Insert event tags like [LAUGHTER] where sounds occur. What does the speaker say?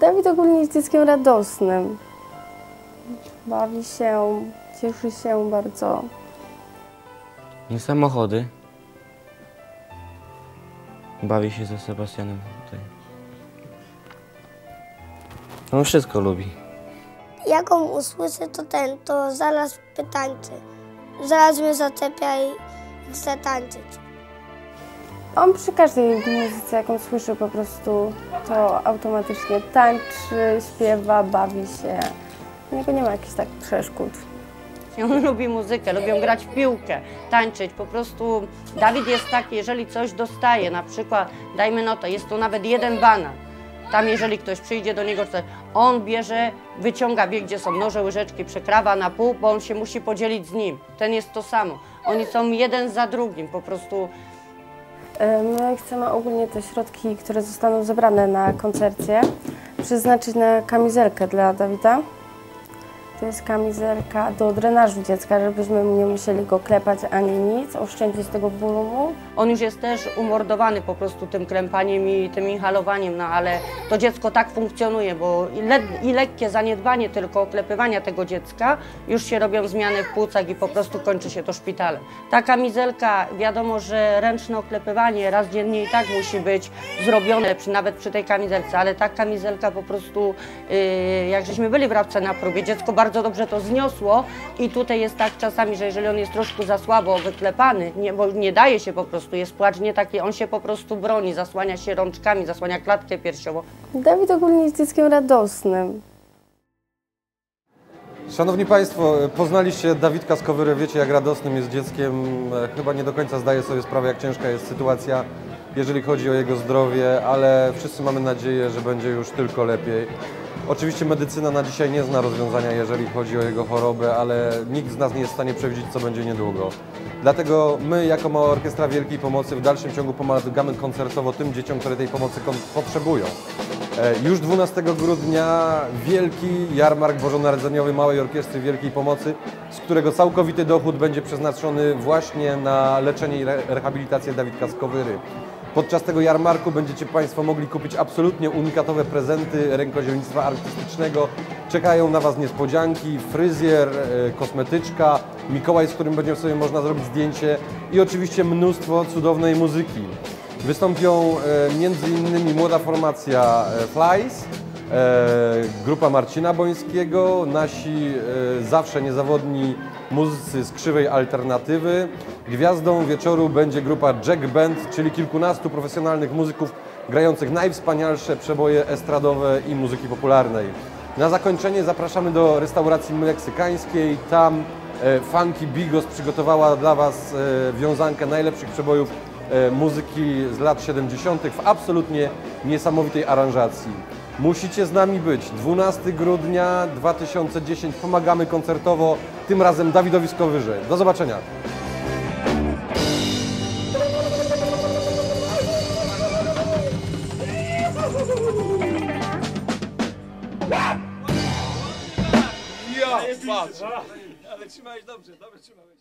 Dawid ogólnie jest dzieckiem radosnym. Bawi się, cieszy się bardzo. Nie samochody. Bawi się ze Sebastianem tutaj. On wszystko lubi. Jak on usłyszy to ten, to zaraz pytańczy. Zaraz mnie zaczepia i chce tańczyć. On przy każdej muzyce, jaką słyszy, po prostu to automatycznie tańczy, śpiewa, bawi się. U niego nie ma jakichś tak przeszkód. On [LAUGHS] lubi muzykę, lubią grać w piłkę, tańczyć. Po prostu Dawid jest taki, jeżeli coś dostaje, na przykład, dajmy notę, jest to nawet jeden banan. Tam jeżeli ktoś przyjdzie do niego, on bierze, wyciąga, wie gdzie są noże, łyżeczki, przekrawa na pół, bo on się musi podzielić z nim. Ten jest to samo. Oni są jeden za drugim, po prostu My chcemy ogólnie te środki, które zostaną zebrane na koncercie, przeznaczyć na kamizelkę dla Dawida. To jest kamizelka do drenażu dziecka, żebyśmy nie musieli go klepać ani nic, oszczędzić tego bólu. On już jest też umordowany po prostu tym krępaniem i tym inhalowaniem, no ale to dziecko tak funkcjonuje, bo i, le i lekkie zaniedbanie tylko oklepywania tego dziecka, już się robią zmiany w płucach i po prostu kończy się to szpitalem. Ta kamizelka, wiadomo, że ręczne oklepywanie raz dziennie i tak musi być zrobione, przy, nawet przy tej kamizelce, ale ta kamizelka po prostu, yy, jak żeśmy byli w Rabce na próbie, dziecko bardzo dobrze to zniosło i tutaj jest tak czasami, że jeżeli on jest troszkę za słabo wyklepany, nie, bo nie daje się po prostu, jest płacz nie taki, on się po prostu broni, zasłania się rączkami, zasłania klatkę piersiową. Dawid ogólnie jest dzieckiem radosnym. Szanowni Państwo, poznaliście Dawidka Skowyry, wiecie jak radosnym jest dzieckiem. E, Chyba nie do końca zdaje sobie sprawę, jak ciężka jest sytuacja, jeżeli chodzi o jego zdrowie, ale wszyscy mamy nadzieję, że będzie już tylko lepiej. Oczywiście medycyna na dzisiaj nie zna rozwiązania, jeżeli chodzi o jego chorobę, ale nikt z nas nie jest w stanie przewidzieć, co będzie niedługo. Dlatego my, jako Mała Orkiestra Wielkiej Pomocy, w dalszym ciągu pomagamy koncertowo tym dzieciom, które tej pomocy potrzebują. E, Już 12 grudnia wielki jarmark bożonarodzeniowy Małej Orkiestry Wielkiej Pomocy, z którego całkowity dochód będzie przeznaczony właśnie na leczenie i re- rehabilitację Dawidka Skowyry. Podczas tego jarmarku będziecie Państwo mogli kupić absolutnie unikatowe prezenty rękodziełnictwa artystycznego. Czekają na Was niespodzianki, fryzjer, e, kosmetyczka, Mikołaj, z którym będzie sobie można zrobić zdjęcie i oczywiście mnóstwo cudownej muzyki. Wystąpią e, innymi młoda formacja e, Flies, grupa Marcina Bońskiego, nasi e, zawsze niezawodni muzycy z krzywej alternatywy. Gwiazdą wieczoru będzie grupa Jack Band, czyli kilkunastu profesjonalnych muzyków grających najwspanialsze przeboje estradowe i muzyki popularnej. Na zakończenie zapraszamy do restauracji meksykańskiej. Tam e, Funky Bigos przygotowała dla Was e, wiązankę najlepszych przebojów e, muzyki z lat 70. w absolutnie niesamowitej aranżacji. Musicie z nami być. 12 grudnia 2010 pomagamy koncertowo, tym razem Dawidowi Skowyrze. Do zobaczenia. Patrz! Ale trzymałeś dobrze, dobrze trzymałeś.